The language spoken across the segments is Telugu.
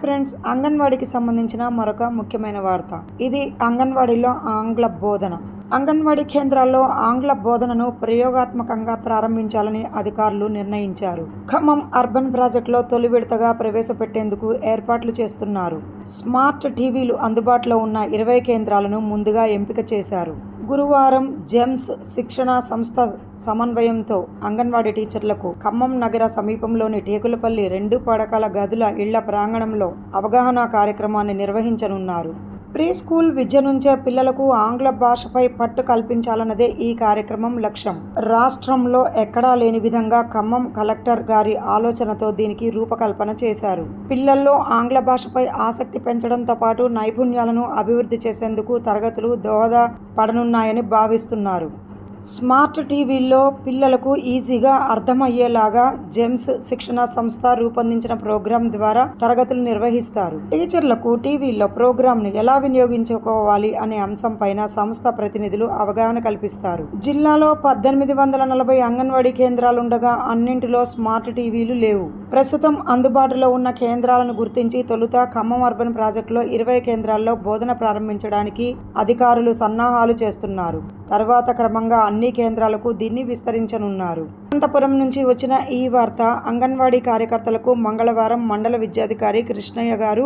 ఫ్రెండ్స్ అంగన్వాడీకి సంబంధించిన మరొక ముఖ్యమైన వార్త. ఇది అంగన్వాడీలో ఆంగ్ల బోధన. అంగన్వాడీ కేంద్రాల్లో ఆంగ్ల బోధనను ప్రయోగాత్మకంగా ప్రారంభించాలని అధికారులు నిర్ణయించారు. ఖమ్మం అర్బన్ ప్రాజెక్టులో తొలి విడతగా ప్రవేశపెట్టేందుకు ఏర్పాట్లు చేస్తున్నారు. స్మార్ట్ టీవీలు అందుబాటులో ఉన్న ఇరవై కేంద్రాలను ముందుగా ఎంపిక చేశారు. గురువారం జెమ్స్ శిక్షణ సంస్థ సమన్వయంతో అంగన్వాడీ టీచర్లకు ఖమ్మం నగర సమీపంలోని టేకులపల్లి రెండు పడకల గదుల ఇళ్ళ ప్రాంగణంలో అవగాహన కార్యక్రమాన్ని నిర్వహించనున్నారు. ప్రీ స్కూల్ విద్య నుంచే పిల్లలకు ఆంగ్ల భాషపై పట్టు కల్పించాలన్నదే ఈ కార్యక్రమం లక్ష్యం. రాష్ట్రంలో ఎక్కడా లేని విధంగా ఖమ్మం కలెక్టర్ గారి ఆలోచనతో దీనికి రూపకల్పన చేశారు. పిల్లల్లో ఆంగ్ల భాషపై ఆసక్తి పెంచడంతో పాటు నైపుణ్యాలను అభివృద్ధి చేసేందుకు తరగతులు దోహదపడనున్నాయని భావిస్తున్నారు. స్మార్ట్ టీవీల్లో పిల్లలకు ఈజీగా అర్థమయ్యేలాగా జెమ్స్ శిక్షణ సంస్థ రూపొందించిన ప్రోగ్రాం ద్వారా తరగతులు నిర్వహిస్తారు. టీచర్లకు టీవీల్లో ప్రోగ్రాంను ఎలా వినియోగించుకోవాలి అనే అంశంపైన సంస్థ ప్రతినిధులు అవగాహన కల్పిస్తారు. జిల్లాలో పద్దెనిమిది వందల నలభై అంగన్వాడీ కేంద్రాలుండగా అన్నింటిలో స్మార్ట్ టీవీలు లేవు. ప్రస్తుతం అందుబాటులో ఉన్న కేంద్రాలను గుర్తించి తొలుత ఖమ్మం అర్బన్ ప్రాజెక్టులో ఇరవై కేంద్రాల్లో బోధన ప్రారంభించడానికి అధికారులు సన్నాహాలు చేస్తున్నారు. తర్వాత క్రమంగా అన్ని కేంద్రాలకు దీన్ని విస్తరించనున్నారు. అనంతపురం నుంచి వచ్చిన ఈ వార్త అంగన్వాడీ కార్యకర్తలకు మంగళవారం మండల విద్యాధికారి కృష్ణయ్య గారు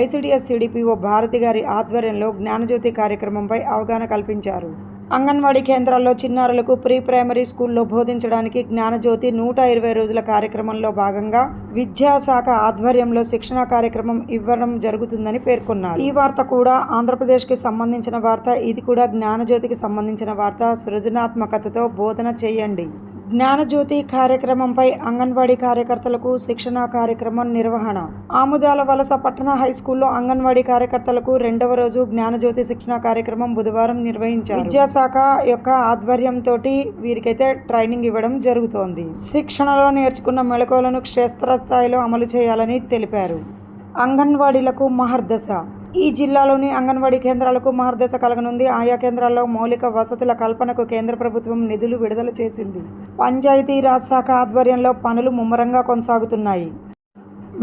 ఐసిడిఎస్ సిడిపిఓ భారతి గారి ఆధ్వర్యంలో జ్ఞానజ్యోతి కార్యక్రమంపై అవగాహన కల్పించారు. అంగన్వాడీ కేంద్రాల్లో చిన్నారులకు ప్రీ ప్రైమరీ స్కూల్లో బోధించడానికి జ్ఞానజ్యోతి నూట ఇరవై రోజుల కార్యక్రమంలో భాగంగా విద్యాశాఖ ఆధ్వర్యంలో శిక్షణ కార్యక్రమం ఇవ్వడం జరుగుతుందని పేర్కొన్నారు. ఈ వార్త కూడా ఆంధ్రప్రదేశ్కి సంబంధించిన వార్త. ఇది కూడా జ్ఞానజ్యోతికి సంబంధించిన వార్త. సృజనాత్మకతతో బోధన చేయండి. జ్ఞానజ్యోతి కార్యక్రమంపై అంగన్వాడీ కార్యకర్తలకు శిక్షణ కార్యక్రమం నిర్వహణ. ఆముదాల వలస పట్టణ హై స్కూల్లో అంగన్వాడీ కార్యకర్తలకు రెండవ రోజు జ్ఞానజ్యోతి శిక్షణ కార్యక్రమం బుధవారం నిర్వహించారు. విద్యాశాఖ యొక్క ఆధ్వర్యంతో వీరికైతే ట్రైనింగ్ ఇవ్వడం జరుగుతోంది. శిక్షణలో నేర్చుకున్న మెళకువలను క్షేత్రస్థాయిలో అమలు చేయాలని తెలిపారు. అంగన్వాడీలకు మహర్దశ ఈ జిల్లాలోని అంగన్వాడీ కేంద్రాలకు మార్గదర్శ కలగనుంది. ఆయా కేంద్రాల్లో మౌలిక వసతుల కల్పనకు కేంద్ర ప్రభుత్వం నిధులు విడుదల చేసింది. పంచాయతీరాజ్ శాఖ ఆధ్వర్యంలో పనులు ముమ్మరంగా కొనసాగుతున్నాయి.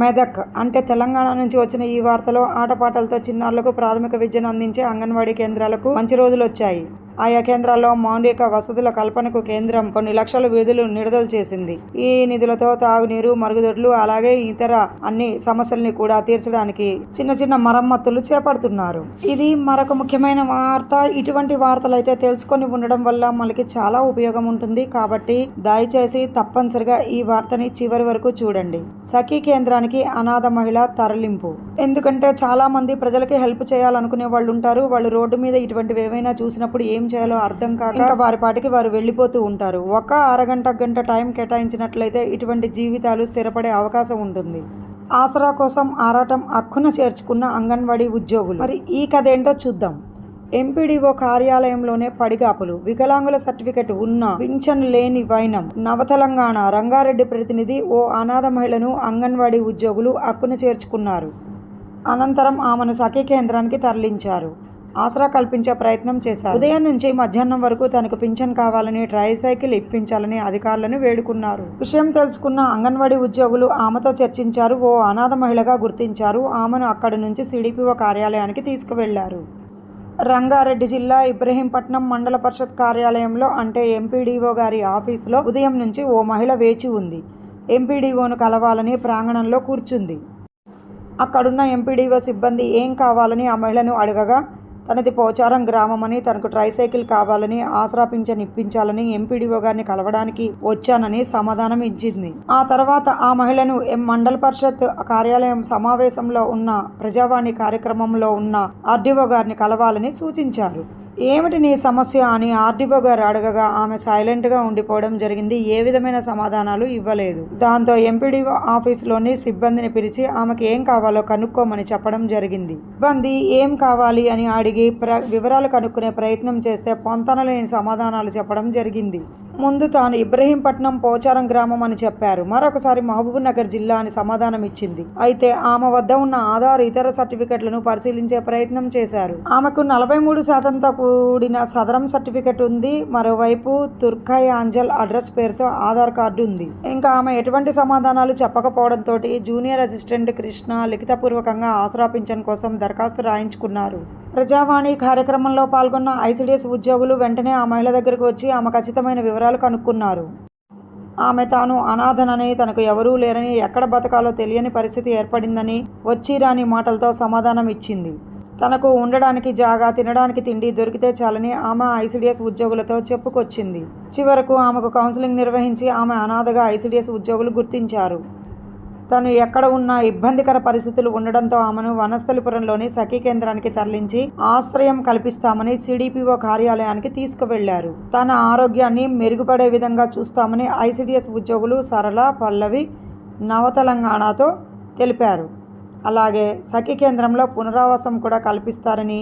మెదక్ అంటే తెలంగాణ నుంచి వచ్చిన ఈ వార్తలో ఆటపాటలతో చిన్నారులకు ప్రాథమిక విద్యను అందించే అంగన్వాడీ కేంద్రాలకు మంచి రోజులు వచ్చాయి. ఆయా కేంద్రాల్లో మౌలిక వసతుల కల్పనకు కేంద్రం కొన్ని లక్షల విధులు విడుదల చేసింది. ఈ నిధులతో తాగునీరు మరుగుదొడ్లు అలాగే ఇతర అన్ని సమస్యల్ని కూడా తీర్చడానికి చిన్న చిన్న మరమ్మతులు చేపడుతున్నారు. ఇది మరొక ముఖ్యమైన వార్త. ఇటువంటి వార్తలు అయితే తెలుసుకొని ఉండడం వల్ల మనకి చాలా ఉపయోగం ఉంటుంది. కాబట్టి దయచేసి తప్పనిసరిగా ఈ వార్తని చివరి వరకు చూడండి. సఖీ కేంద్రానికి అనాథ మహిళ తరలింపు. ఎందుకంటే చాలా మంది ప్రజలకి హెల్ప్ చేయాలనుకునే వాళ్ళు ఉంటారు వాళ్ళు రోడ్డు మీద ఇటువంటివి ఏమైనా చూసినప్పుడు ఏం చేయాలో అర్థం కాక వారి పాటికి వారు వెళ్ళిపోతూ ఉంటారు. ఒక అరగంట గంట టైం కేటాయించినట్లయితే ఇటువంటి జీవితాలు స్థిరపడే అవకాశం ఉంటుంది. ఆసరా కోసం ఆరాటం హక్కున చేర్చుకున్న అంగన్వాడీ ఉద్యోగులు. మరి ఈ కథ ఏంటో చూద్దాం. ఎంపీడీఓ కార్యాలయంలోనే పడిగాపులు. వికలాంగుల సర్టిఫికెట్ ఉన్న పింఛన్ లేని వైనం. నవతెలంగాణ రంగారెడ్డి ప్రతినిధి ఓ అనాథ మహిళను అంగన్వాడీ ఉద్యోగులు హక్కున చేర్చుకున్నారు. అనంతరం ఆమెను సఖీ కేంద్రానికి తరలించారు. ఆసరా కల్పించే ప్రయత్నం చేశారు. ఉదయం నుంచి మధ్యాహ్నం వరకు తనకు పింఛన్ కావాలని ట్రైసైకిల్ ఇప్పించాలని అధికారులను వేడుకున్నారు. విషయం తెలుసుకున్న అంగన్వాడీ ఉద్యోగులు ఆమెతో చర్చించారు. ఓ అనాథ మహిళగా గుర్తించారు. ఆమెను అక్కడి నుంచి సిడిపిఓ కార్యాలయానికి తీసుకువెళ్ళారు. రంగారెడ్డి జిల్లా ఇబ్రహీంపట్నం మండల పరిషత్ కార్యాలయంలో అంటే ఎంపీడీఓ గారి ఆఫీసులో ఉదయం నుంచి ఓ మహిళ వేచి ఉంది. ఎంపీడీఓను కలవాలని ప్రాంగణంలో కూర్చుంది. అక్కడున్న ఎంపీడీఓ సిబ్బంది ఏం కావాలని ఆ మహిళను అడగగా తనది పోచారం గ్రామమని తనకు ట్రైసైకిల్ కావాలని ఆసరా పింఛన్ ఇప్పించాలని ఎంపీడీఓ గారిని కలవడానికి వచ్చానని సమాధానం ఇచ్చింది. ఆ తర్వాత ఆ మహిళను ఎం మండల పరిషత్ కార్యాలయం సమావేశంలో ఉన్న ప్రజావాణి కార్యక్రమంలో ఉన్న ఆర్డీఓ గారిని కలవాలని సూచించారు. ఏమిటి నీ సమస్య అని ఆర్డీఓ గారు అడగగా ఆమె సైలెంట్గా ఉండిపోవడం జరిగింది. ఏ విధమైన సమాధానాలు ఇవ్వలేదు. దాంతో ఎంపీడీఓ ఆఫీసులోని సిబ్బందిని పిలిచి ఆమెకి ఏం కావాలో కనుక్కోమని చెప్పడం జరిగింది. సిబ్బంది ఏం కావాలి? అని అడిగి ప్ర వివరాలు కనుక్కునే ప్రయత్నం చేస్తే పొంతనలేని సమాధానాలు చెప్పడం జరిగింది. ముందు తాను ఇబ్రహీంపట్నం పోచారం గ్రామం అని చెప్పారు. మరొకసారి మహబూబ్నగర్ జిల్లా అని సమాధానం ఇచ్చింది అయితే ఆమె వద్ద ఉన్న ఆధార్ ఇతర సర్టిఫికెట్లను పరిశీలించే ప్రయత్నం చేశారు. ఆమెకు నలభై మూడు శాతంతో కూడిన సదరం సర్టిఫికెట్ ఉంది. మరోవైపు తుర్కాయ్ ఆంజల్ అడ్రస్ పేరుతో ఆధార్ కార్డు ఉంది. ఇంకా ఆమె ఎటువంటి సమాధానాలు చెప్పకపోవడంతో జూనియర్ అసిస్టెంట్ కృష్ణ లిఖితపూర్వకంగా ఆసరా పింఛన్ కోసం దరఖాస్తు రాయించుకున్నారు. ప్రజావాణి కార్యక్రమంలో పాల్గొన్న ఐసిడిఎస్ ఉద్యోగులు వెంటనే ఆ మహిళ దగ్గరకు వచ్చి ఆమె ఖచ్చితమైన వివరాలు కనుక్కున్నారు. ఆమె తాను అనాథనని తనకు ఎవరూ లేరని ఎక్కడ బతకాలో తెలియని పరిస్థితి ఏర్పడిందని వచ్చిరాని మాటలతో సమాధానం ఇచ్చింది తనకు ఉండడానికి జాగా తినడానికి తిండి దొరికితే చాలని ఆమె ఐసిడిఎస్ ఉద్యోగులతో చెప్పుకొచ్చింది. చివరకు ఆమెకు కౌన్సిలింగ్ నిర్వహించి ఆమె అనాథగా ఐసిడిఎస్ ఉద్యోగులు గుర్తించారు. తను ఎక్కడ ఉన్న ఇబ్బందికర పరిస్థితులు ఉండడంతో ఆమెను వనస్థలిపురంలోని సఖీ కేంద్రానికి తరలించి ఆశ్రయం కల్పిస్తామని సిడిపిఓ కార్యాలయానికి తీసుకువెళ్ళారు. తన ఆరోగ్యాన్ని మెరుగుపడే విధంగా చూస్తామని ఐసిడిఎస్ ఉద్యోగులు సరళ పల్లవి నవతెలంగాణతో తెలిపారు. అలాగే సఖీ కేంద్రంలో పునరావాసం కూడా కల్పిస్తారని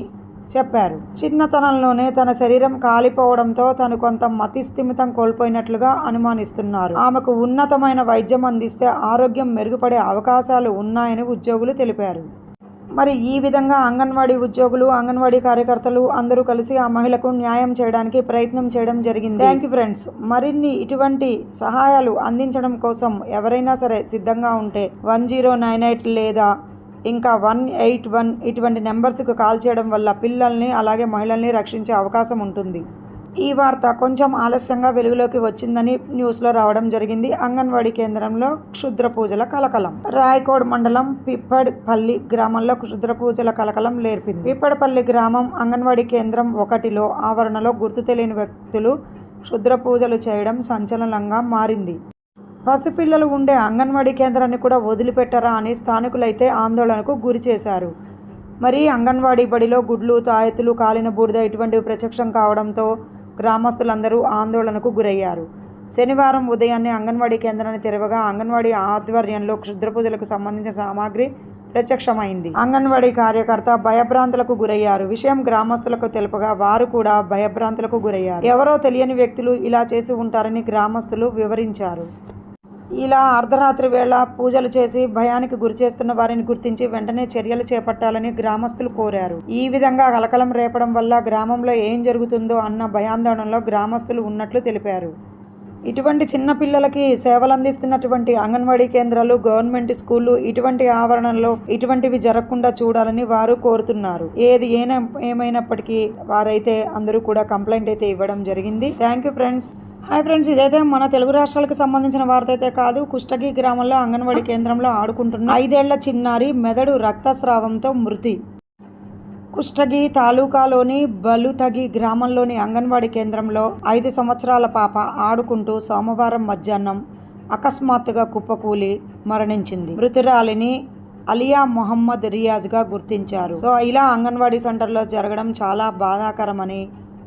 చెప్పారు. చిన్నతనంలోనే తన శరీరం కాలిపోవడంతో తను కొంత మతిస్థిమితం కోల్పోయినట్లుగా అనుమానిస్తున్నారు. ఆమెకు ఉన్నతమైన వైద్యం అందిస్తే ఆరోగ్యం మెరుగుపడే అవకాశాలు ఉన్నాయని ఉద్యోగులు తెలిపారు. మరి ఈ విధంగా అంగన్వాడీ ఉద్యోగులు అంగన్వాడీ కార్యకర్తలు అందరూ కలిసి ఆ మహిళకు న్యాయం చేయడానికి ప్రయత్నం చేయడం జరిగింది. థ్యాంక్ యూ ఫ్రెండ్స్ మరిన్ని ఇటువంటి సహాయాలు అందించడం కోసం ఎవరైనా సరే సిద్ధంగా ఉంటే వన్ జీరో నైన్ ఎయిట్ లేదా ఇంకా వన్ ఎయిట్ వన్ ఇటువంటి నెంబర్స్కి కాల్ చేయడం వల్ల పిల్లల్ని అలాగే మహిళల్ని రక్షించే అవకాశం ఉంటుంది. ఈ వార్త కొంచెం ఆలస్యంగా వెలుగులోకి వచ్చిందని న్యూస్లో రావడం జరిగింది. అంగన్వాడీ కేంద్రంలో క్షుద్ర పూజల కలకలం. రాయకోడ్ మండలం పిప్పడ్పల్లి గ్రామంలో క్షుద్ర పూజల కలకలం లేర్పింది. పిప్పడపల్లి గ్రామం అంగన్వాడీ కేంద్రం ఒకటిలో ఆవరణలో గుర్తు తెలియని వ్యక్తులు క్షుద్ర పూజలు చేయడం సంచలనంగా మారింది. పసిపిల్లలు ఉండే అంగన్వాడీ కేంద్రాన్ని కూడా వదిలిపెట్టరా అని స్థానికులైతే ఆందోళనకు గురి చేశారు. మరి అంగన్వాడీ బడిలో గుడ్లు తాయెత్తులు కాలిన బూడిద ఇటువంటివి ప్రత్యక్షం కావడంతో గ్రామస్తులందరూ ఆందోళనకు గురయ్యారు. శనివారం ఉదయాన్నే అంగన్వాడీ కేంద్రాన్ని తెరవగా అంగన్వాడీ ఆధ్వర్యంలో క్షుద్ర పూజలకు సంబంధించిన సామాగ్రి ప్రత్యక్షమైంది. అంగన్వాడీ కార్యకర్త భయభ్రాంతులకు గురయ్యారు. విషయం గ్రామస్తులకు తెలుపగా వారు కూడా భయభ్రాంతులకు గురయ్యారు. ఎవరో తెలియని వ్యక్తులు ఇలా చేసి ఉంటారని గ్రామస్తులు వివరించారు. ఇలా అర్ధరాత్రి వేళ పూజలు చేసి భయానికి గురి చేస్తున్న వారిని గుర్తించి వెంటనే చర్యలు చేపట్టాలని గ్రామస్తులు కోరారు. ఈ విధంగా కలకలం రేపడం వల్ల గ్రామంలో ఏం జరుగుతుందో అన్న భయాందోళనలో గ్రామస్తులు ఉన్నట్లు తెలిపారు. ఇటువంటి చిన్న పిల్లలకి సేవలు అందిస్తున్నటువంటి అంగన్వాడీ కేంద్రాలు గవర్నమెంట్ స్కూళ్ళు ఇటువంటి ఆవరణలో ఇటువంటివి జరగకుండా చూడాలని వారు కోరుతున్నారు. ఏది ఏమైనప్పటికీ వారైతే అందరూ కూడా కంప్లైంట్ అయితే ఇవ్వడం జరిగింది. Thank you friends. Hi friends ఇదైతే మన తెలుగు రాష్ట్రాలకు సంబంధించిన వార్త అయితే కాదు. కుష్టగి గ్రామంలో అంగన్వాడీ కేంద్రంలో ఆడుకుంటున్న ఐదేళ్ళ చిన్నారి మెదడు రక్తస్రావంతో మృతి. కుష్టగి తాలూకాలోని బలుతగి గ్రామంలోని అంగన్వాడీ కేంద్రంలో ఐదు సంవత్సరాల పాప ఆడుకుంటూ సోమవారం మధ్యాహ్నం అకస్మాత్తుగా కుప్పకూలి మరణించింది. మృతురాలిని అలియా మొహమ్మద్ రియాజ్గా గుర్తించారు. సో ఇలా అంగన్వాడీ సెంటర్లో జరగడం చాలా బాధాకరమని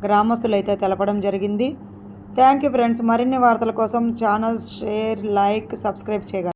గ్రామస్తులైతే తెలపడం జరిగింది. థ్యాంక్ యూ ఫ్రెండ్స్ మరిన్ని వార్తల కోసం ఛానల్ షేర్ లైక్ సబ్స్క్రైబ్ చేయగలరు.